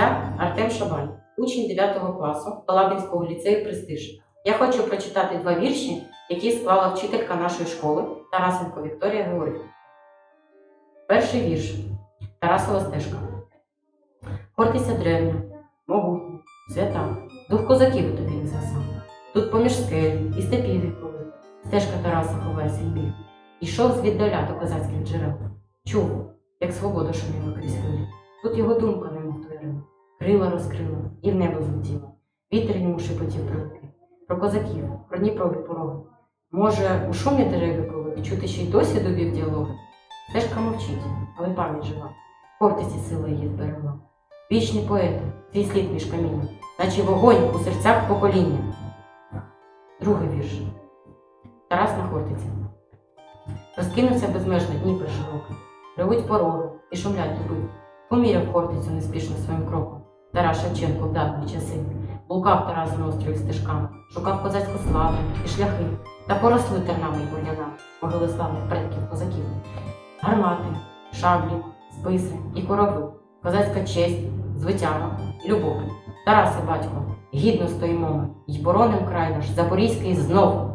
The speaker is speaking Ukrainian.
Артем Шабань, учень 9 класу Палатинського ліцею Престиж. Я хочу прочитати два вірші, які склала вчителька нашої школи Тарасенко Вікторія Георгіївна. Перший вірш Тарасова стежка. Хортиця древня, могутня, свята, дух козаків тобі сам. Тут поміж скель і степів вікових, стежка Тараса ховає свій біг. Ішов звіддаля до козацьких джерел. Чув, як свобода шуміла крізь хвилі. Тут його думка тверила, крила розкрила і в небо злетіла. Вітер йому шепотів про руки, про козаків, про Дніпро від пороги. Може, у шумі дерев вікових чути ще й досі дубів діалоги? Стежка мовчить, але пам'ять жива. Хортиці сила її зберегла. Вічні поети, твій слід між камінням, наче вогонь у серцях покоління. Другий вірш. Тарас на Хортиці. Розкинувся безмежно Дніпр широкий. Ревуть пороги і шумлять дуби. Поміряв Хортицю неспішно своїм кроком. Тарас Шевченко в давні часи. Блукав Тарас на стежками, шукав козацьку славу і шляхи, та поросли тернами й бур'янами, могили славних предків козаків. Гармати, шаблі, списи і корови, козацька честь, звитяга, любов. Тарасе, батько, гідно стоїмо й бороним край наш, Запорізький знов.